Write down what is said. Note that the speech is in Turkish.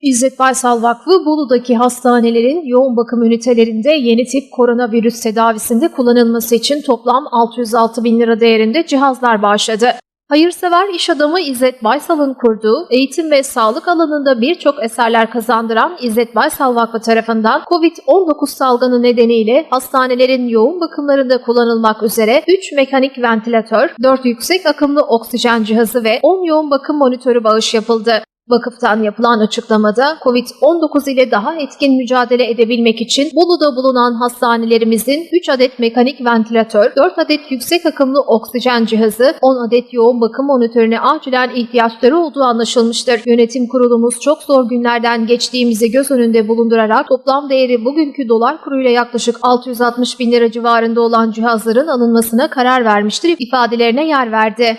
İzzet Baysal Vakfı Bolu'daki hastanelerin yoğun bakım ünitelerinde yeni tip koronavirüs tedavisinde kullanılması için toplam 606 bin lira değerinde cihazlar bağışladı. Hayırsever iş adamı İzzet Baysal'ın kurduğu eğitim ve sağlık alanında birçok eserler kazandıran İzzet Baysal Vakfı tarafından COVID-19 salgını nedeniyle hastanelerin yoğun bakımlarında kullanılmak üzere 3 mekanik ventilatör, 4 yüksek akımlı oksijen cihazı ve 10 yoğun bakım monitörü bağış yapıldı. Vakıftan yapılan açıklamada COVID-19 ile daha etkin mücadele edebilmek için Bolu'da bulunan hastanelerimizin 3 adet mekanik ventilatör, 4 adet yüksek akımlı oksijen cihazı, 10 adet yoğun bakım monitörüne acilen ihtiyaçları olduğu anlaşılmıştır. Yönetim kurulumuz çok zor günlerden geçtiğimizi göz önünde bulundurarak toplam değeri bugünkü dolar kuruyla yaklaşık 660 bin lira civarında olan cihazların alınmasına karar vermiştir ifadelerine yer verdi.